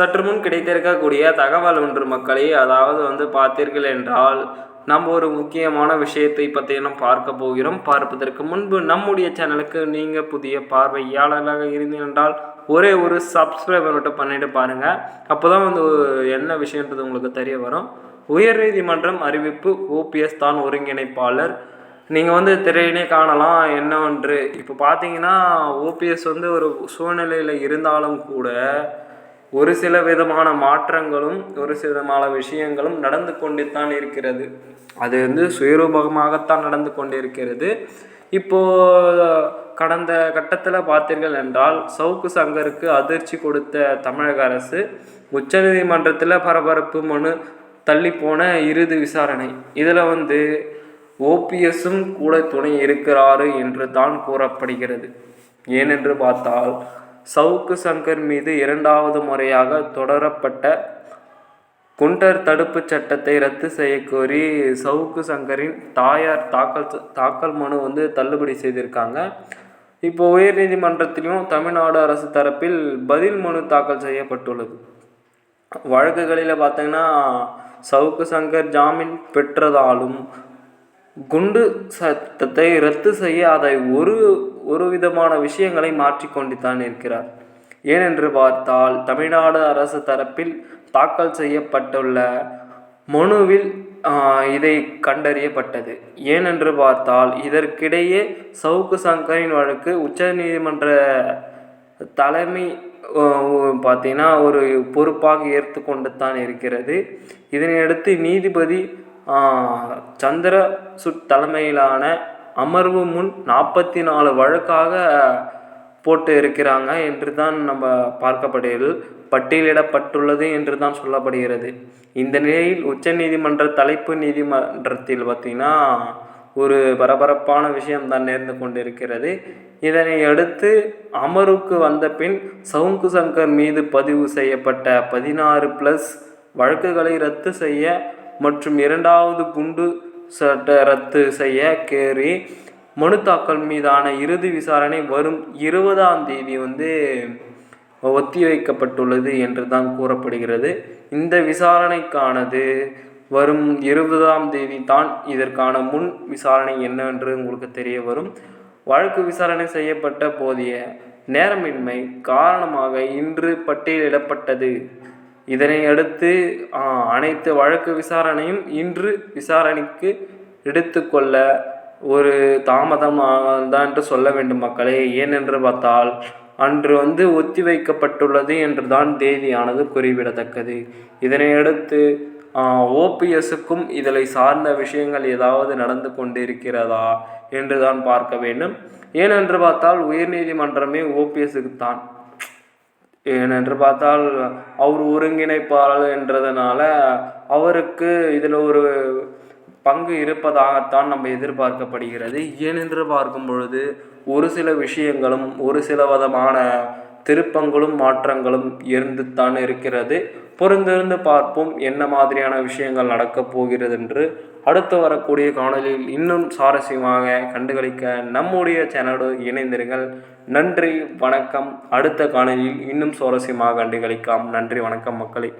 சற்று முன் கிடைத்திருக்கக்கூடிய தகவல் ஒன்று மக்களை அதாவது வந்து பார்த்தீர்கள் என்றால் நம்ம ஒரு முக்கியமான விஷயத்தை பற்றி நாம் பார்க்க போகிறோம். பார்ப்பதற்கு முன்பு நம்முடைய சேனலுக்கு நீங்கள் புதிய பார்வையாளராக இருந்தீர்கள் என்றால் ஒரே ஒரு சப்ஸ்கிரைபர் மட்டும் பண்ணிட்டு பாருங்கள் அப்போ தான் வந்து என்ன விஷயன்றது உங்களுக்கு தெரிய வரும். உயர்நீதிமன்றம் அறிவிப்பு ஓபிஎஸ் தான் ஒருங்கிணைப்பாளர். நீங்கள் வந்து திரையினே காணலாம் என்னவென்று இப்போ பார்த்தீங்கன்னா ஓபிஎஸ் வந்து ஒரு சூழ்நிலையில் இருந்தாலும் கூட ஒரு சில விதமான மாற்றங்களும் ஒரு சில விதமான விஷயங்களும் நடந்து கொண்டு தான் இருக்கிறது. அது வந்து சுயரூபமாகத்தான் நடந்து கொண்டிருக்கிறது. இப்போ கடந்த கட்டத்தில் பார்த்தீர்கள் என்றால் சவுக்கு சங்கருக்கு அதிர்ச்சி கொடுத்த தமிழக அரசு உச்சநீதிமன்றத்தில் பரபரப்பு மனு தள்ளி போன இறுதி விசாரணை. இதில் வந்து ஓபிஎஸும் கூட துணை இருக்கிறாரு என்று தான் கூறப்படுகிறது. ஏனென்று பார்த்தால் சவுக்கு சங்கர் மீது இரண்டாவது முறையாக தொடரப்பட்ட குண்டர் தடுப்புச் சட்டத்தை ரத்து செய்யக்கோரி சவுக்கு சங்கரின் தாயார் தாக்கல் தாக்கல் மனு வந்து தள்ளுபடி செய்திருக்காங்க. இப்போ உயர்நீதிமன்றத்திலும் தமிழ்நாடு அரசு தரப்பில் பதில் மனு தாக்கல் செய்யப்பட்டுள்ளது. வழக்குகளில் பார்த்தீங்கன்னா சவுக்கு சங்கர் ஜாமீன் பெற்றதாலும் குண்டு சத்தத்தை ரத்து செய்ய அதை ஒரு ஒரு விதமான விஷயங்களை மாற்றிக்கொண்டு தான் இருக்கிறார். ஏனென்று பார்த்தால் தமிழ்நாடு அரசு தரப்பில் தாக்கல் செய்யப்பட்டுள்ள மனுவில் இதை கண்டறியப்பட்டது. ஏனென்று பார்த்தால் இதற்கிடையே சவுக்கு சங்கரின் வழக்கு உச்சநீதிமன்ற தலைமை பார்த்தீங்கன்னா ஒரு பொறுப்பாக ஏற்று கொண்டு தான் இருக்கிறது. இதனையடுத்து நீதிபதி சந்திரசுட் தலைமையிலான அமர்வு முன் நாற்பத்தி நாலு வழக்காக போட்டு இருக்கிறாங்க என்று தான் நம்ம பார்க்கப்படுகிறது. பட்டியலிடப்பட்டுள்ளது என்று தான் சொல்லப்படுகிறது. இந்த நிலையில் உச்சநீதிமன்ற தலைப்பு நீதிமன்றத்தில் பார்த்திங்கன்னா ஒரு பரபரப்பான விஷயம் தான் நேர்ந்து கொண்டிருக்கிறது. இதனை அடுத்து அமருக்கு வந்த பின் சவுங்கு சங்கர் மீது பதிவு செய்யப்பட்ட பதினாறு ப்ளஸ் வழக்குகளை ரத்து செய்ய மற்றும் இரண்டாவது குண்டு சட்ட ரத்து செய்ய கேரி மனு தாக்கல் மீதான இறுதி விசாரணை வரும் இருபதாம் தேதி வந்து ஒத்தி வைக்கப்பட்டுள்ளது என்று தான் கூறப்படுகிறது. இந்த விசாரணைக்கானது வரும் இருபதாம் தேதி தான் இதற்கான முன் விசாரணை என்னவென்று உங்களுக்கு தெரிய வரும். வழக்கு விசாரணை செய்யப்பட்ட போதிய நேரமின்மை காரணமாக இன்று பட்டியலிடப்பட்டது. இதனையடுத்து அனைத்து வழக்கு விசாரணையும் இன்று விசாரணைக்கு எடுத்துக்கொள்ள ஒரு தாமதமாகதான் என்று சொல்ல வேண்டும் மக்களே. ஏனென்று பார்த்தால் அன்று வந்து ஒத்தி வைக்கப்பட்டுள்ளது என்று தான் தேதியானது குறிப்பிடத்தக்கது இதனையடுத்து ஓபிஎஸ்ஸுக்கும் இதில் சார்ந்த விஷயங்கள் ஏதாவது நடந்து கொண்டிருக்கிறதா என்று தான் பார்க்க வேண்டும். ஏனென்று பார்த்தால் உயர்நீதிமன்றமே ஓபிஎஸ்ஸுக்கு தான் ஏனென்று பார்த்தால் அவர் ஒருங்கிணைப்பாளர் என்றதுனால அவருக்கு இதில் ஒரு பங்கு இருப்பதாகத்தான் நம்ம எதிர்பார்க்கப்படுகிறது. ஏனென்று பார்க்கும் பொழுது ஒரு சில விஷயங்களும் ஒரு சில விதமான திருப்பங்களும் மாற்றங்களும் இருந்து தான் இருக்கிறது. பொருந்திருந்து பார்ப்போம் என்ன மாதிரியான விஷயங்கள் நடக்கப் போகிறது என்று அடுத்து வரக்கூடிய காணொலியில் இன்னும் சுவாரஸ்யமாக கண்டுகளிக்க நம்முடைய சேனலோடு இணைந்திருங்கள். நன்றி வணக்கம். அடுத்த காணொலியில் இன்னும் சுவாரஸ்யமாக கண்டுகளிக்கலாம். நன்றி வணக்கம் மக்களை.